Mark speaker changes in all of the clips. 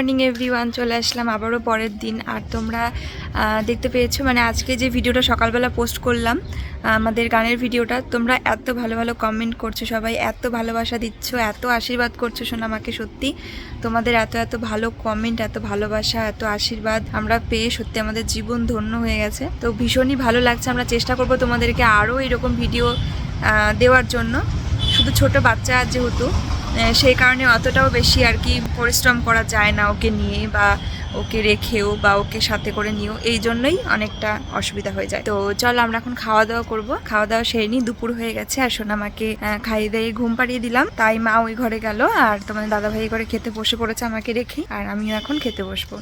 Speaker 1: Morning everyone চলে আসলাম আবারও পরের দিন। আর তোমরা দেখতে পেয়েছ মানে আজকে যে ভিডিওটা সকালবেলা পোস্ট করলাম আমাদের গানের ভিডিওটা, তোমরা এত ভালো ভালো কমেন্ট করছ, সবাই এত ভালোবাসা দিচ্ছ, এত আশীর্বাদ করছ শোনা আমাকে সত্যি। তোমাদের এত এত ভালো কমেন্ট এত ভালোবাসা, এত আশীর্বাদ আমরা পেয়ে সত্যি আমাদের জীবন ধন্য হয়ে গেছে। তো ভীষণই ভালো লাগছে, আমরা চেষ্টা করব তোমাদেরকে আরও এরকম ভিডিও দেওয়ার জন্য। শুধু ছোট বাচ্চা যেহেতু সেই কারণে অতটাও বেশি আর কি পরিশ্রম করা যায় না ওকে নিয়ে বা ওকে রেখেও বা ওকে সাথে করে নিয়েও। এই জন্যই অনেকটা অসুবিধা হয়ে যায়। তো চল আমরা এখন খাওয়া দাওয়া করব। খাওয়া দাওয়া সেরে নিই দুপুর হয়ে গেছে আর আহ, খাইয়ে দিয়ে ঘুম পাড়িয়ে দিলাম। তাই মা ওই ঘরে গেল আর তোমার দাদা ভাই ঘরে খেতে বসে পড়েছে আমাকে রেখে আর আমিও এখন খেতে বসবো।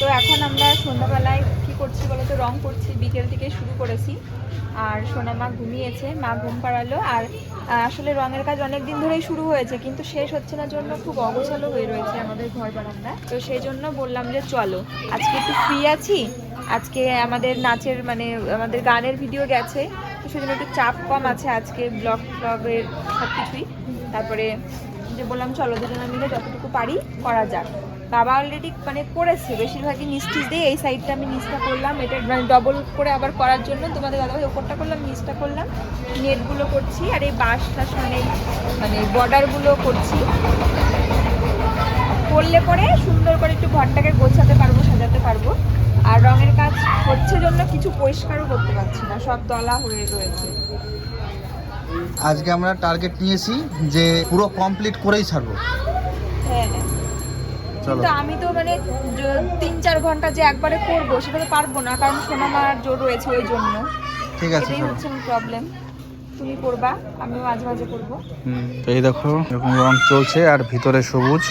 Speaker 1: তো এখন আমরা সন্ধ্যাবেলায় কি করছি বলো তো রং করছি, বিকেল থেকে শুরু করেছি। আর সোনা মা ঘুমিয়েছে, মা ঘুম পাড়ালো। আর আসলে রঙের কাজ অনেক দিন ধরেই শুরু হয়েছে, কিন্তু শেষ হচ্ছে না জন্য খুব অগোছালো হয়ে রয়েছে আমাদের ঘর বারান্দা। তো সেই জন্য বললাম যে চলো, আজকে একটু ফ্রি আছি। আজকে আমাদের নাচের মানে আমাদের গানের ভিডিও গেছে। তো সেজন্য একটু চাপ কম আছে আজকে ব্লগ ব্লগের সব কিছুই তারপরে যে বললাম, চলো দুজনে মিলে যতটুকু পারি করা যাক। বাবা অলরেডি মানে করেছে বেশিরভাগই নিস্টিচ দিয়ে এই সাইডটা আমি নিচটা করলাম। এটা মানে ডবল করে আবার করার জন্য তোমাদের দাদাভাই ওপরটা করলাম নিচটা করলাম। নেটগুলো করছি আর এই বাঁশ টাস মানে মানে বর্ডারগুলো করছি। করলে পরে সুন্দর করে একটু ঘরটাকে গোছাতে পারব সাজাতে পারব। আর রঙের কাজ হচ্ছে জন্য কিছু পরিষ্কারও করতে পারছি না সব দলা হয়ে রয়েছে।
Speaker 2: আজকে আমরা টার্গেট নিয়েছি যে পুরো কমপ্লিট করেই ছাড়বো।
Speaker 1: হ্যাঁ
Speaker 2: চলো
Speaker 1: কিন্তু আমি তো মানে তিন চার ঘণ্টা যে একবারে করব সেটা তো পারব না কারণ সোনামার জোর রয়েছে ওই জন্য।
Speaker 2: ঠিক আছে
Speaker 1: এটাই হচ্ছে প্রবলেম তুমি করবা আমিও মাঝে মাঝে করব।
Speaker 2: তো এই দেখো এরকম রং চলছে আর ভিতরে সবুজ।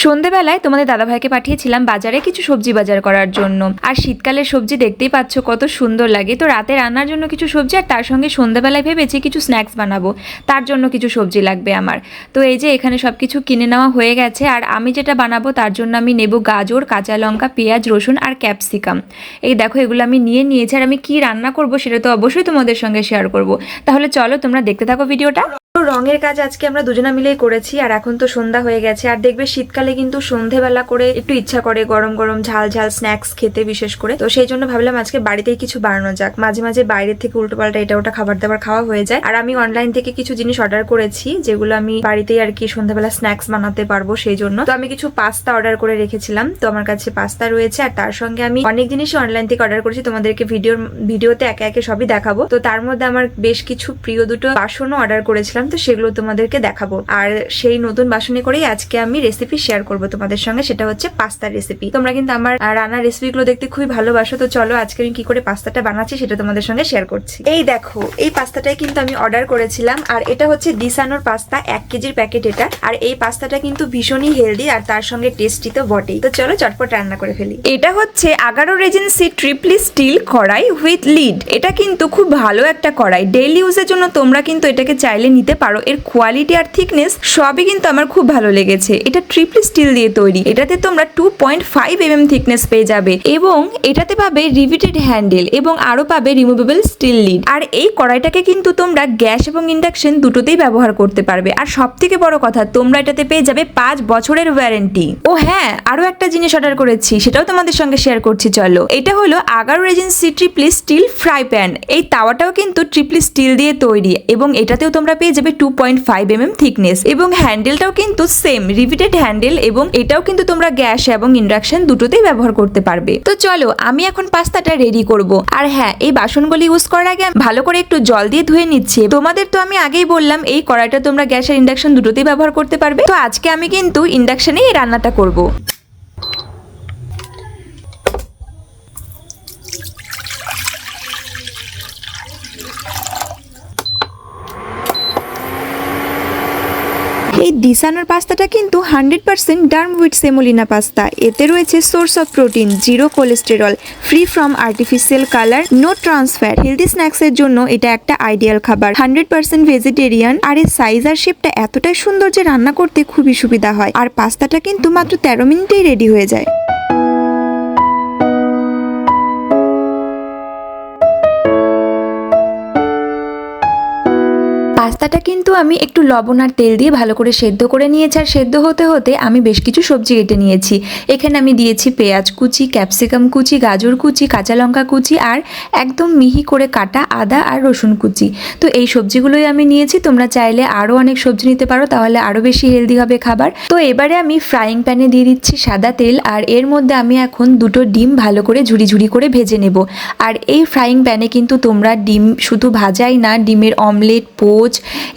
Speaker 1: সন্ধেবেলায় তোমাদের দাদাভাইকে পাঠিয়েছিলাম বাজারে কিছু সবজি বাজার করার জন্য। আর শীতকালের সবজি দেখতেই পাচ্ছ কত সুন্দর লাগে। তো রাতে রান্নার জন্য কিছু সবজি আর তার সঙ্গে সন্ধেবেলায় ভেবেছি কিছু স্ন্যাক্স বানাবো। তার জন্য কিছু সবজি লাগবে আমার। তো এই যে এখানে সব কিছু কিনে নেওয়া হয়ে গেছে আর আমি যেটা বানাবো তার জন্য আমি নেব গাজর, কাঁচা লঙ্কা, পেঁয়াজ, রসুন আর ক্যাপসিকাম। এই দেখো এগুলো আমি নিয়ে নিয়েছি আর আমি কি রান্না করব সেটা তো অবশ্যই তোমাদের সঙ্গে শেয়ার করব। তাহলে চলো তোমরা দেখতে থাকো ভিডিওটা। রঙের কাজ আজকে আমরা দুজনা মিলেই করেছি, আর এখন তো সন্ধ্যা হয়ে গেছে। আর দেখবে শীতকালে কিন্তু সন্ধেবেলা করে একটু ইচ্ছা করে গরম গরম ঝাল ঝাল স্ন্যাক্স খেতে বিশেষ করে। তো সেই জন্য ভাবলাম আজকে বাড়িতেই কিছু বানানো যাক। মাঝে মাঝে বাইরের থেকে উল্টো পাল্টা এটা ওটা খাবার দাবার খাওয়া হয়ে যায়। আর আমি অনলাইন থেকে কিছু জিনিস অর্ডার করেছি, যেগুলো আমি বাড়িতেই আর কি সন্ধ্যাবেলা স্ন্যাক্স বানাতে পারব সেই জন্য। তো আমি কিছু পাস্তা অর্ডার করে রেখেছিলাম। তো আমার কাছে পাস্তা রয়েছে, আর তার সঙ্গে আমি অনেক জিনিসই অনলাইন থেকে অর্ডার করেছি। তোমাদেরকে ভিডিওর ভিডিওতে একে একে সবই দেখাবো। তো তার মধ্যে আমার বেশ কিছু প্রিয় দুটো বাসনও অর্ডার করেছিলাম। তো সেগুলো তোমাদেরকে দেখাবো। আর সেই নতুন বাসনে করেই আজকে আমি রেসিপি শেয়ার করব তোমাদের সঙ্গে, সেটা হচ্ছে পাস্তার রেসিপি তোমরা কিন্তু আমার রান্নার রেসিপিগুলো দেখতে খুবই ভালোবাসো, তো চলো আজকে আমি কি করে পাস্তাটা বানাচ্ছি সেটা তোমাদের সঙ্গে শেয়ার করছি। এই দেখো, এই পাস্তাটাই কিন্তু আমি অর্ডার করেছিলাম, আর এটা হচ্ছে দিসানোর পাস্তা, এক কেজির প্যাকেট এটা। আর এই পাস্তাটা কিন্তু ভীষণই হেলদি আর তার সঙ্গে টেস্টি তো বটেই। তো চলো চটপট রান্না করে ফেলি। এটা হচ্ছে আগারো রেজেন্সি ট্রিপলি স্টিল কড়াই উইথ লিড। এটা কিন্তু খুব ভালো একটা কড়াই। ডেইলি ইউজের জন্য তোমরা কিন্তু এটাকে চাইলে নিতে পারো, এর কোয়ালিটি আর থিকনেস সবই কিন্তু আমার খুব ভালো লেগেছে। এটা ট্রিপলি স্টিল দিয়ে তৈরি। এটাতে তোমরা two point five M M thickness পেয়ে যাবে এবং এটাতে পাবে রিভিটেড হ্যান্ডেল এবং আরও পাবে রিমুভেবল স্টিল লিড আর এই কড়াইটাকে কিন্তু তোমরা গ্যাস এবং ইন্ডাকশন দুটোতেই ব্যবহার করতে পারবে। আর সব থেকে বড় কথা, তোমরা এটাতে পেয়ে যাবে পাঁচ বছরের ওয়ারেন্টি ও হ্যাঁ আরও একটা জিনিস অর্ডার করেছি, সেটাও তোমাদের সঙ্গে শেয়ার করছি, চলো। এটা হলো Agaro Regency triply steel fry pan এই তাওয়াটাও কিন্তু ট্রিপলি স্টিল দিয়ে তৈরি এবং এটাতেও তোমরা পেয়ে যাবে two point five M M thickness এবং হ্যান্ডেলটাও কিন্তু সেম রিভিটেড হ্যান্ডেল এবং এটাও কিন্তু তোমরা গ্যাস এবং ইন্ডাকশন দুটোতেই ব্যবহার করতে পারবে। তো চলো, আমি এখন পাস্তাটা রেডি করব। আর হ্যাঁ এই বাসনগুলি ইউজ করার আগে ভালো করে একটু জল দিয়ে ধুয়ে নিচ্ছি। তোমাদের তো আমি আগেই বললাম, এই কড়াইটা তোমরা গ্যাস আর ইন্ডাকশন দুটোতেই ব্যবহার করতে পারবে। তো আজকে আমি কিন্তু ইন্ডাকশনেই রান্নাটা করব। এই দিসানোর পাস্তাটা কিন্তু hundred percent durum with semolina pasta. এতে রয়েছে source of protein, zero cholesterol, free from artificial colour, no trans fat. Healthy স্ন্যাক্সের জন্য এটা একটা আইডিয়াল খাবার। হান্ড্রেড পার্সেন্ট ভেজিটেরিয়ান, আর এর সাইজ আর শেপটা এতটাই সুন্দর যে রান্না করতে খুবই সুবিধা হয়। আর পাস্তাটা কিন্তু মাত্র তেরো মিনিটেই রেডি হয়ে যায়। পাস্তাটা কিন্তু আমি একটু লবণ আর তেল দিয়ে ভালো করে সেদ্ধ করে নিয়েছি। আর সেদ্ধ হতে হতে আমি বেশ কিছু সবজি কেটে নিয়েছি। এখানে আমি দিয়েছি পেঁয়াজ কুচি, ক্যাপসিকাম কুচি, গাজর কুচি, কাঁচা লঙ্কা কুচি আর একদম মিহি করে কাটা আদা আর রসুন কুচি। তো এই সবজিগুলোই আমি নিয়েছি। তোমরা চাইলে আরও অনেক সবজি নিতে পারো, তাহলে আরও বেশি হেলদি হবে খাবার। তো এবারে আমি ফ্রাইং প্যানে দিয়ে দিচ্ছি সাদা তেল আর এর মধ্যে আমি এখন দুটো ডিম ভালো করে ঝুড়ি ঝুড়ি করে ভেজে নেব। আর এই ফ্রাইং প্যানে কিন্তু তোমরা ডিম শুধু ভাজাই না, ডিমের অমলেট, পোচ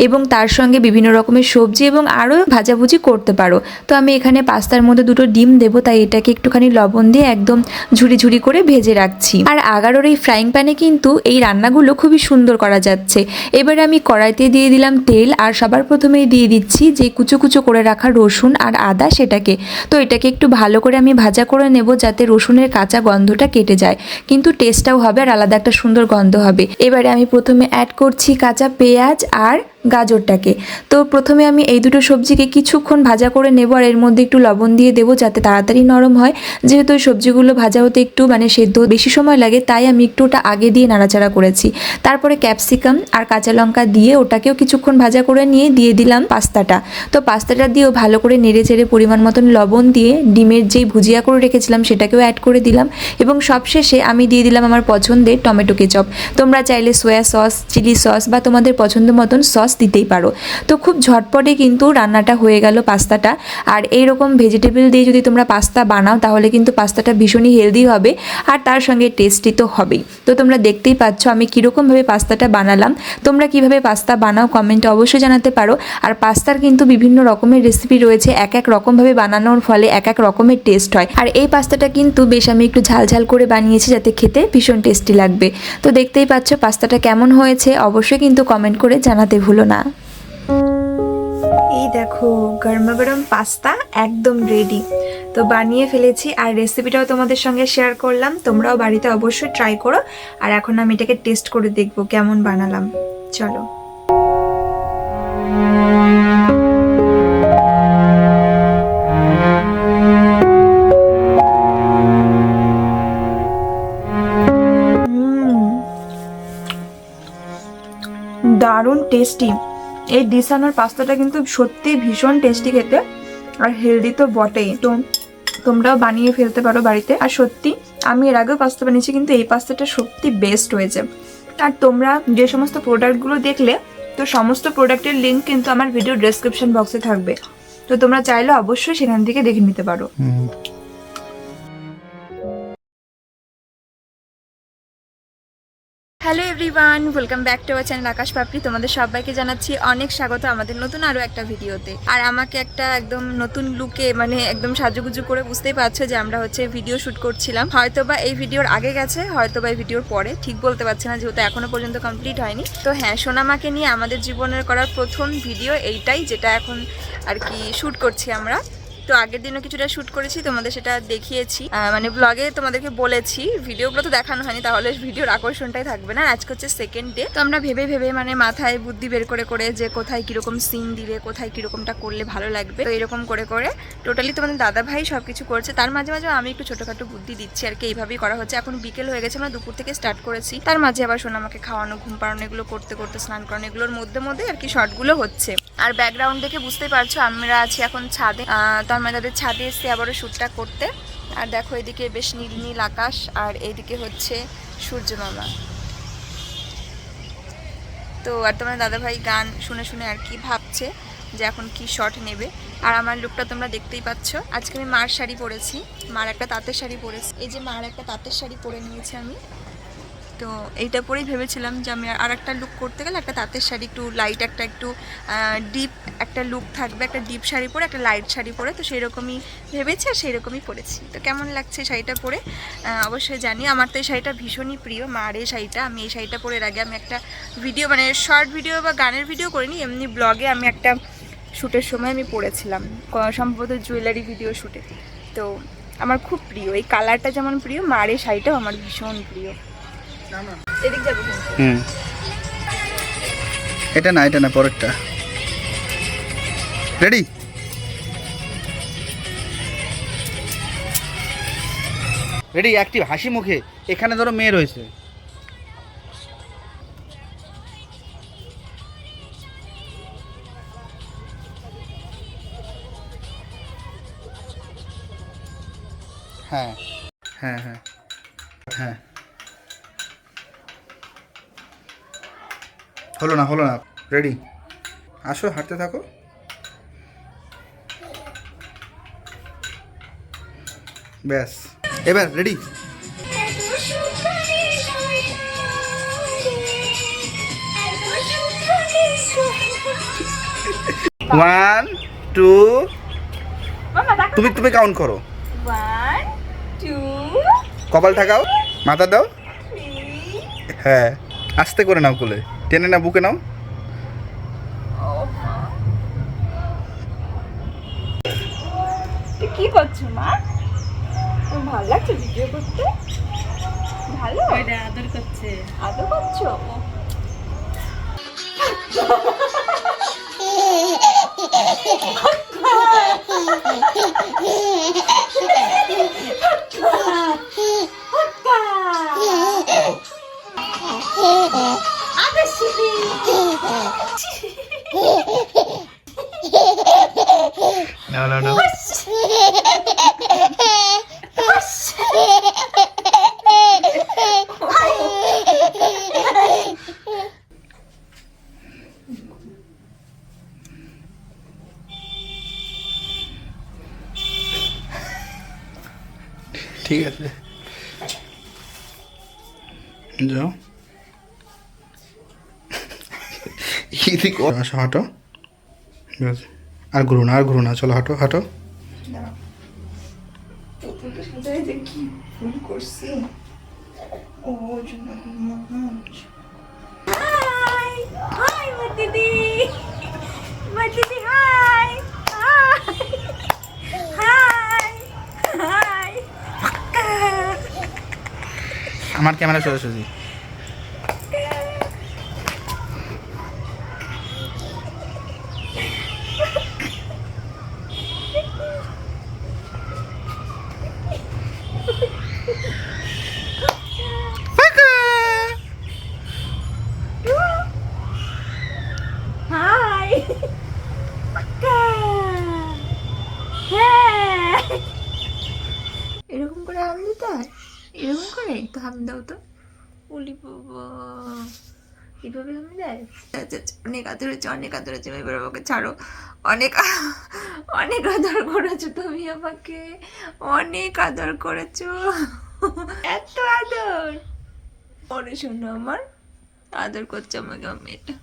Speaker 1: এবং তার সঙ্গে বিভিন্ন রকমের সবজি এবং আরও ভাজাভুজি করতে পারো। তো আমি এখানে পাস্তার মধ্যে দুটো ডিম দেবো, তাই এটাকে একটুখানি লবণ দিয়ে একদম ঝুড়ি ঝুড়ি করে ভেজে রাখছি। আর আগারোর এই ফ্রাইং প্যানে কিন্তু এই রান্নাগুলো খুবই সুন্দর করা যাচ্ছে। এবারে আমি কড়াইতে দিয়ে দিলাম তেল, আর সবার প্রথমেই দিয়ে দিচ্ছি যে কুচো কুচো করে রাখা রসুন আর আদা সেটাকে। তো এটাকে একটু ভালো করে আমি ভাজা করে নেব, যাতে রসুনের কাঁচা গন্ধটা কেটে যায়। কিন্তু টেস্টটাও হবে আর আলাদা একটা সুন্দর গন্ধ হবে। এবারে আমি প্রথমে অ্যাড করছি কাঁচা পেঁয়াজ আর right? গাজরটাকে। তো প্রথমে আমি এই দুটো সবজিকে কিছুক্ষণ ভাজা করে নেব আর এর মধ্যে একটু লবণ দিয়ে দেবো যাতে তাড়াতাড়ি নরম হয়। যেহেতু ওই সবজিগুলো ভাজা হতে একটু মানে সেদ্ধ বেশি সময় লাগে, তাই আমি একটু ওটা আগে দিয়ে নাড়াচাড়া করেছি। তারপরে ক্যাপসিকাম আর কাঁচা লঙ্কা দিয়ে ওটাকেও কিছুক্ষণ ভাজা করে নিয়ে দিয়ে দিলাম পাস্তাটা। তো পাস্তাটা দিয়েও ভালো করে নেড়ে চেড়ে পরিমাণ মতন লবণ দিয়ে ডিমের যেই ভুজিয়া করে রেখেছিলাম সেটাকেও অ্যাড করে দিলাম এবং সবশেষে আমি দিয়ে দিলাম আমার পছন্দের টমেটো কেচপ। তোমরা চাইলে সোয়া সস চিলি সস বা তোমাদের পছন্দ মতন সস দিতেই পারো। তো খুব ঝটপটে কিন্তু রান্নাটা হয়ে গেল পাস্তাটা। আর এই রকম ভেজিটেবল দিয়ে যদি তোমরা পাস্তা বানাও, তাহলে কিন্তু পাস্তাটা ভীষণই হেলদি হবে আর তার সঙ্গে টেস্টি তো হবেই। তো তোমরা দেখতেই পাচ্ছ আমি কীরকমভাবে পাস্তাটা বানালাম। তোমরা কীভাবে পাস্তা বানাও কমেন্টে অবশ্যই জানাতে পারো। আর পাস্তার কিন্তু বিভিন্ন রকমের রেসিপি রয়েছে, এক এক রকমভাবে বানানোর ফলে এক এক রকমের টেস্ট হয়। আর এই পাস্তাটা কিন্তু বেশ আমি একটু ঝাল ঝাল করে বানিয়েছি যাতে খেতে ভীষণ টেস্টি লাগবে। তো দেখতেই পাচ্ছ পাস্তাটা কেমন হয়েছে, অবশ্যই কিন্তু কমেন্ট করে জানাতে ভুলো না। এই দেখো, গরমা গরম পাস্তা একদম রেডি তো বানিয়ে ফেলেছি আর রেসিপিটাও তোমাদের সঙ্গে শেয়ার করলাম। তোমরাও বাড়িতে অবশ্যই ট্রাই করো। আর এখন আমি এটাকে টেস্ট করে দেখব কেমন বানালাম। চলো। টেস্টি এই ডিসানোর পাস্তাটা কিন্তু সত্যি ভীষণ টেস্টি খেতে, আর হেলদি তো বটেই। তো তোমরাও বানিয়ে ফেলতে পারো বাড়িতে। আর সত্যি, আমি এর আগেও পাস্তা বানিয়েছি, কিন্তু এই পাস্তাটা সত্যি বেস্ট হয়েছে। আর তোমরা যে সমস্ত প্রোডাক্টগুলো দেখলে, তো সমস্ত প্রোডাক্টের লিঙ্ক কিন্তু আমার ভিডিও ডেসক্রিপশন বক্সে থাকবে। তো তোমরা চাইলে অবশ্যই সেখান থেকে দেখে নিতে পারো। Hello everyone, welcome back to our channel Akash Papri. তোমাদের সবাইকে জানাচ্ছি অনেক স্বাগত আমাদের নতুন আরও একটা ভিডিওতে। আর আমাকে একটা একদম নতুন লুকে মানে একদম সাজুগুজু করে বুঝতেই পারছ যে আমরা হচ্ছে ভিডিও শুট করছিলাম। হয়তো বা এই ভিডিওর আগে গেছে হয়তো বা এই ভিডিওর পরে। ঠিক বলতে পারছি না, যেহেতু এখনও পর্যন্ত কমপ্লিট হয়নি। তো হ্যাঁ সোনামাকে নিয়ে আমাদের জীবনের করার প্রথম ভিডিও এইটাই, যেটা এখন আর কি শ্যুট করছি আমরা। তো আগের দিনও কিছুটা শ্যুট করেছি তোমাদের সেটা দেখিয়েছি। মানে ব্লগে তোমাদেরকে বলেছি ভিডিওগুলো তো দেখানো হয়নি তাহলে ভিডিওর আকর্ষণটাই থাকবে না। আজকে হচ্ছে সেকেন্ড ডে তো আমরা ভেবে ভেবে মানে মাথায় বুদ্ধি বের করে করে যে কোথায় কীরকম সিন দিলে কোথায় কিরকমটা করলে ভালো লাগবে তো এরকম করে করে টোটালি তোমাদের দাদা ভাই সব কিছু করছে। তার মাঝে মাঝে আমি একটু ছোটোখাটো বুদ্ধি দিচ্ছি আর কি এইভাবেই করা হচ্ছে। এখন বিকেল হয়ে গেছে আমরা দুপুর থেকে স্টার্ট করেছি। তার মাঝে আবার সোনা আমাকে খাওয়ানো ঘুম পাড়ানো এগুলো করতে করতে স্নান করানো এগুলোর মধ্যে মধ্যে আর কি শর্টগুলো হচ্ছে। আর ব্যাকগ্রাউন্ড দেখে বুঝতেই পারছ আমরা আছি এখন ছাদে। আহ, তো আমরা তাদের ছাদে এসে আবারও শ্যুটটা করতে। আর দেখো এদিকে বেশ নীল নীল আকাশ, আর এইদিকে হচ্ছে সূর্য মামা তো আর তোমার দাদাভাই গান শুনে শুনে আর কি ভাবছে যে এখন কি শট নেবে। আর আমার লুকটা তোমরা দেখতেই পাচ্ছ। আজকে আমি মার শাড়ি পরেছি। মার একটা তাঁতের শাড়ি পরেছি। এই যে মার একটা তাঁতের শাড়ি পরে নিয়েছি আমি। তো এইটা পরেই ভেবেছিলাম যে আমি আর একটা লুক করতে গেলে একটা তাঁতের শাড়ি একটু লাইট একটা একটু ডিপ একটা লুক থাকবে, একটা ডিপ শাড়ি পরে, একটা লাইট শাড়ি পরে, তো সেই রকমই ভেবেছি আর সেই রকমই পরেছি। তো কেমন লাগছে শাড়িটা পরে? অবশ্যই জানি। আমার তো এই শাড়িটা ভীষণই প্রিয়। মার এই শাড়িটা, আমি এই শাড়িটা পরে আগে আমি একটা ভিডিও মানে শর্ট ভিডিও বা গানের ভিডিও করিনি, এমনি ব্লগে আমি একটা শ্যুটের সময় আমি পরেছিলাম সম্ভবত জুয়েলারি ভিডিও শ্যুটে তো আমার খুব প্রিয়। এই কালারটা যেমন প্রিয় মার এই শাড়িটাও আমার ভীষণ প্রিয়।
Speaker 2: হুম। এটা না এটা না, পরেরটা। রেডি রেডি অ্যাক্টিভ হাসি মুখে। এখানে ধরো মেয়ে রয়েছে। হ্যাঁ। হ্যাঁ হ্যাঁ। হ্যাঁ। হলো না হলো না। রেডি আসো হাঁটতে থাকো। ব্যাস। এবার রেডি ওয়ান টু তুমি তুমি কাউন্ট করো। কপাল ঠাকাও মাথা দাও। হ্যাঁ আস্তে করে নাও কোলে। টেনে না বুকে নাও।
Speaker 1: কি করছ মা? ভালো লাগছে ভিডিও করতে? ভালো?
Speaker 3: আদর করছে।
Speaker 1: আদর করছ?
Speaker 2: না ঠিক আছে। যাও। আসো হাঁটো। আর ঘুরো না আর ঘুরো না চলো হাঁটো হাঁটো।
Speaker 1: কি ফুল করছি ও জন্য হাই হাই দিদি দিদি হাই হাই
Speaker 2: আমার ক্যামেরা সোজাসুজি
Speaker 1: হাই হ্যাঁ এরকম করে হাম দিতে হয় এরকম করে? তো হাম দাও তো। উলি বাবা এভাবে হাম দেয় আচ্ছা আচ্ছা অনেক আদর হচ্ছে অনেক আদর হচ্ছে এবার আমাকে ছাড়ো। অনেক অনেক আদর করেছ তুমি আমাকে। অনেক আদর করেছ। এত আদর। মনে শোনো আমার আদর করছে আমাকে আমি এটা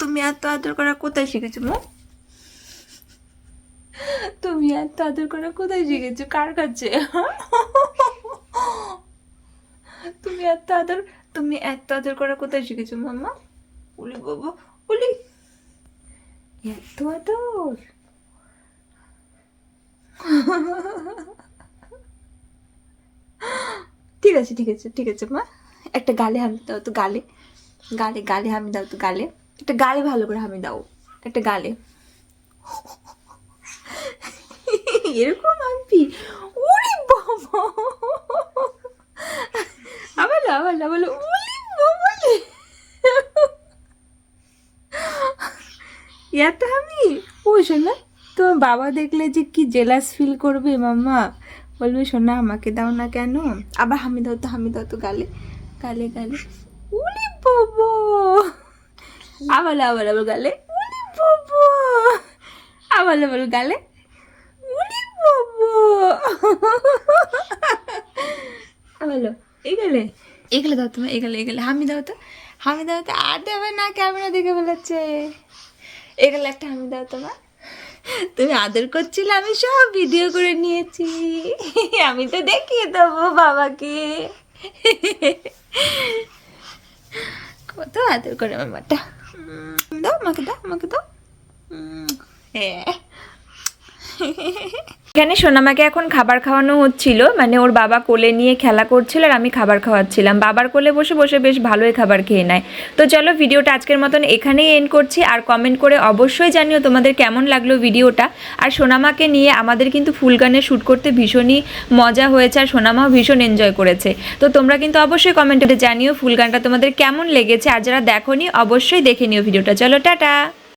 Speaker 1: তুমি এত আদর করা কোথায় শিখেছো মা? তুমি এত আদর করা কোথায় শিখেছো কার কাছে? তুমি এত আদর তুমি এত আদর করা কোথায় শিখেছো মাম্মা? উলি বাবা, উলি! এত আদর! ঠিক আছে ঠিক আছে ঠিক আছে, মা। একটা গালে হামি দাও তো, গালে। গালে গালে হামি দাও তো, গালে। একটা গালে ভালো করে হামি দাও, একটা গালে। এরকম হাম্পি ওরে বাবা! আবার আবার বলো। ওরে বাবা। এত আমি। ও, শোনা, তোমার বাবা দেখলে যে কি জেলাস ফিল করবে, মাম্মা? বলবে, শোনা, আমাকে দাও না কেন? আবার হামি দাও তো, হামি দাও তো গালে গালে গালে। উলি বাবা আবার আবার আবার গালে। উলি বাবা আবার আবার গালে। বাবা আবার এই গেলে এগুলো দাও তুমি এগুলো এগুলো। হামি দাও তো হামি দাও তো। আর দেবে না ক্যামেরা দেখে ফেলেছে। এগুলো একটা হামি দাও তোমার। তুমি আদর করছিলে আমি সব ভিডিও করে নিয়েছি। আমি তো দেখিয়ে দেবো বাবাকে। কত আদর করে আমার মাটা। দাও আমাকে দাও আমাকে দাও। হ্যাঁ। এখানে সোনামাকে এখন খাবার খাওয়ানো হচ্ছিল। মানে ওর বাবা কোলে নিয়ে খেলা করছিল আর আমি খাবার খাওয়াচ্ছিলাম। বাবার কোলে বসে বসে বেশ ভালোই খাবার খেয়ে নেয়। তো চলো ভিডিওটা আজকের মতন এখানেই এন্ড করছি। আর কমেন্ট করে অবশ্যই জানিও তোমাদের কেমন লাগল ভিডিওটা। আর সোনামাকে নিয়ে আমাদের কিন্তু ফুল গানে শ্যুট করতে ভীষণই মজা হয়েছে আর সোনামাও ভীষণ এনজয় করেছে। তো তোমরা কিন্তু অবশ্যই কমেন্টে জানিও ফুল গানটা তোমাদের কেমন লেগেছে। আর যারা দেখোনি, অবশ্যই দেখে নিও ভিডিওটা। চলো, টাটা!